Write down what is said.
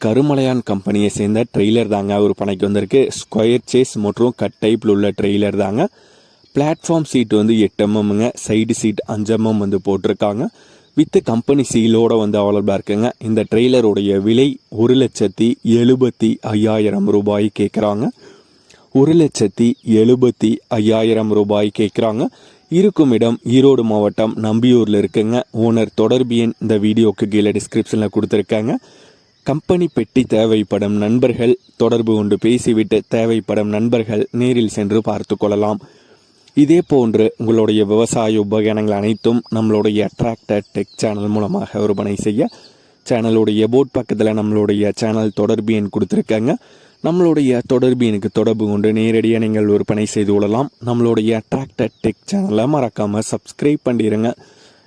கருமலையான் கம்பெனியை சேர்ந்த ட்ரெய்லர் தாங்க விற்பனைக்கு வந்திருக்கு. ஸ்கொயர் சேஸ் மற்றும் கட் டைப்பில் உள்ள ட்ரெய்லர் தாங்க. பிளாட்ஃபார்ம் சீட் வந்து எட்டு எம்எம்ங்க சைடு சீட் அஞ்சு எம்எம் வந்து போட்டிருக்காங்க. வித்து கம்பெனி சீலோட வந்து அவைலபிளாக இருக்குங்க. இந்த ட்ரெய்லருடைய விலை ஒரு லட்சத்தி எழுபத்தி ஐயாயிரம் ரூபாய் கேட்குறாங்க ஒரு லட்சத்தி எழுபத்தி ஐயாயிரம் ரூபாய் கேட்குறாங்க இருக்கும் இடம் ஈரோடு மாவட்டம் நம்பியூரில் இருக்குங்க. ஓனர் தொடர்பு எண் இந்த வீடியோக்கு கீழே டிஸ்கிரிப்ஷனில் கொடுத்துருக்காங்க. கம்பெனி பெட்டி தேவைப்படும் நண்பர்கள் தொடர்பு கொண்டு பேசிவிட்டு தேவைப்படும் நண்பர்கள் நேரில் சென்று பார்த்து கொள்ளலாம். இதே போன்று உங்களுடைய விவசாய உபகரணங்கள் அனைத்தும் நம்மளுடைய டிராக்டர் டெக் சேனல் மூலமாக விற்பனை செய்ய சேனலுடைய போட் பக்கத்தில் நம்மளுடைய சேனல் தொடர்பு எண் கொடுத்துருக்காங்க. நம்மளுடைய தொடர்பு எனக்கு தொடர்பு கொண்டு நேரடியாக நீங்கள் விற்பனை செய்து கொள்ளலாம். நம்மளுடைய டிராக்டர் டெக் சேனலை மறக்காமல் சப்ஸ்கிரைப் பண்ணிடுங்க